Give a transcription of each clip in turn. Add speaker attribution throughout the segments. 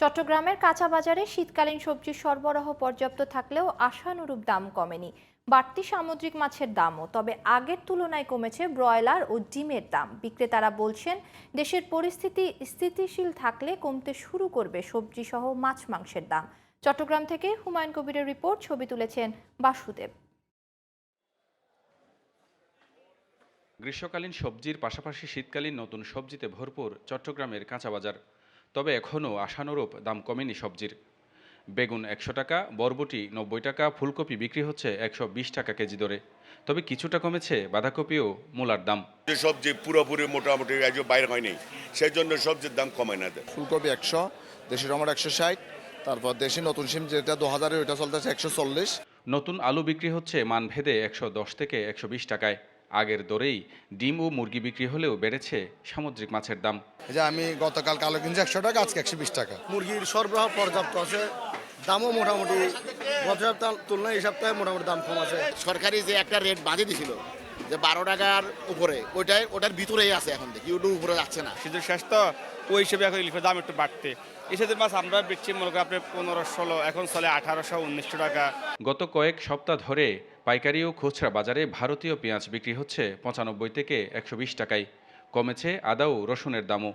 Speaker 1: চট্টগ্রামের কাঁচা বাজারে শীতকালীন সবজির সরবরাহ পর্যাপ্ত থাকলেও আশানুরূপ দাম কমেনি। বাড়তি সামুদ্রিক মাছের দামও, তবে আগের তুলনায় কমেছে ব্রয়লার ও ডিমের দাম। বিক্রেতারা বলছেন, দেশের পরিস্থিতি স্থিতিশীল থাকলে কমতে শুরু করবে সবজি সহ মাছ মাংসের দাম। চট্টগ্রাম থেকে হুমায়ুন কবিরের রিপোর্ট, ছবি তুলেছেন বাসুদেব।
Speaker 2: গ্রীষ্মকালীন সবজির পাশাপাশি শীতকালীন নতুন সবজিতে ভরপুর চট্টগ্রামের কাঁচা বাজার। তবে এখনও আশানুরূপ দাম কমেনি সবজির। বেগুন একশো টাকা বরবটি নব্বই টাকা ফুলকপি বিক্রি হচ্ছে একশো বিশ টাকা কেজি দরে। তবে কিছুটা কমেছে বাঁধাকপি ও মূলার দাম।
Speaker 3: যে সবজি পুরোপুরি মোটামুটি একজন বাইরে হয়নি সেই জন্য সবজির দাম কমে না
Speaker 4: ফুলকপি একশো দেশি টমেটো একশো ষাট তারপর দেশি নতুন সিম যেটা দু হাজারের ওইটা চলতেছে একশো চল্লিশ।
Speaker 2: নতুন আলু বিক্রি হচ্ছে মানভেদে একশো দশ থেকে একশো বিশ টাকায়। আগের দরেই ডিম ও মুরগি বিক্রি হলেও বেড়েছে সামুদ্রিক মাছের দাম।
Speaker 4: যে আমি গতকাল কালো কিনছি একশো টাকা আজকে একশো বিশ টাকা।
Speaker 5: মুরগির সরবরাহ পর্যাপ্ত আছে দামও মোটামুটি গত সপ্তাহ তুলনায় এই সপ্তাহে মোটামুটি দাম কম আছে।
Speaker 6: সরকারি যে একটা রেট বাঁধে দিছিল যে বারো টাকার উপরে ওইটাই ওটার ভিতরেই আছে এখন দেখি ওটার উপরে যাচ্ছে না।
Speaker 7: শীতের শেষ তো ওই হিসেবে এখন ইলিশের দাম একটু বাড়তে। এসেদের মাছ আমরা বেচছি মনে করি আপনি পনেরো ষোলো এখন চলে আঠারোশো উনিশশো টাকা।
Speaker 2: গত কয়েক সপ্তাহ ধরে পাইকারি ও খুচরা বাজারে ভারতীয় পেঁয়াজ বিক্রি হচ্ছে পঁচানব্বই থেকে একশো বিশ টাকায়। কমেছে আদা ও রসুনের দামও।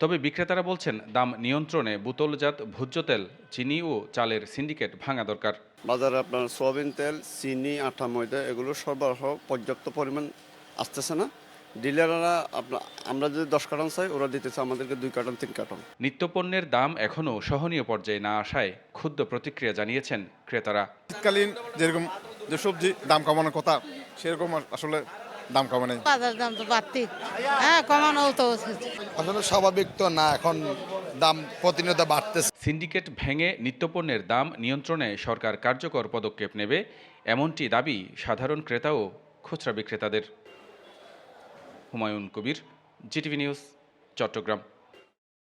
Speaker 2: তবে বিক্রেতারা বলছেন দাম নিয়ন্ত্রণে বোতলজাত ভোজ্য তেল চিনি ও চালের সিন্ডিকেট ভাঙা দরকার।
Speaker 8: বাজারে আপনার সয়াবিন তেল চিনি আটা ময়দা এগুলো সরবরাহ পর্যাপ্ত পরিমাণ আসতেছে না। ডিলাররা আমরা যদি দশ কার্টন চাই ওরা দিতেছে আমাদেরকে দুই কার্টন তিন কার্টন।
Speaker 2: নিত্যপণ্যের দাম এখনও সহনীয় পর্যায়ে না আসায় ক্ষুদ্র প্রতিক্রিয়া জানিয়েছেন ক্রেতারা।
Speaker 4: শীতকালীন যেরকম যে সবজি দাম কমানোর কথা সেরকম আসলে দাম কমে নেই
Speaker 9: বাজার দাম তো বাড়তি। হ্যাঁ কমানো তো
Speaker 4: আসলে স্বাভাবিক তো না এখন দাম প্রতিনিয়ত বাড়তেছে।
Speaker 2: সিন্ডিকেট ভেঙে নিত্যপণ্যের দাম নিয়ন্ত্রণে সরকার কার্যকর পদক্ষেপ নেবে এমনটি দাবি সাধারণ ক্রেতা ও খুচরা বিক্রেতাদের। Humayun Kabir GTV news Chattogram.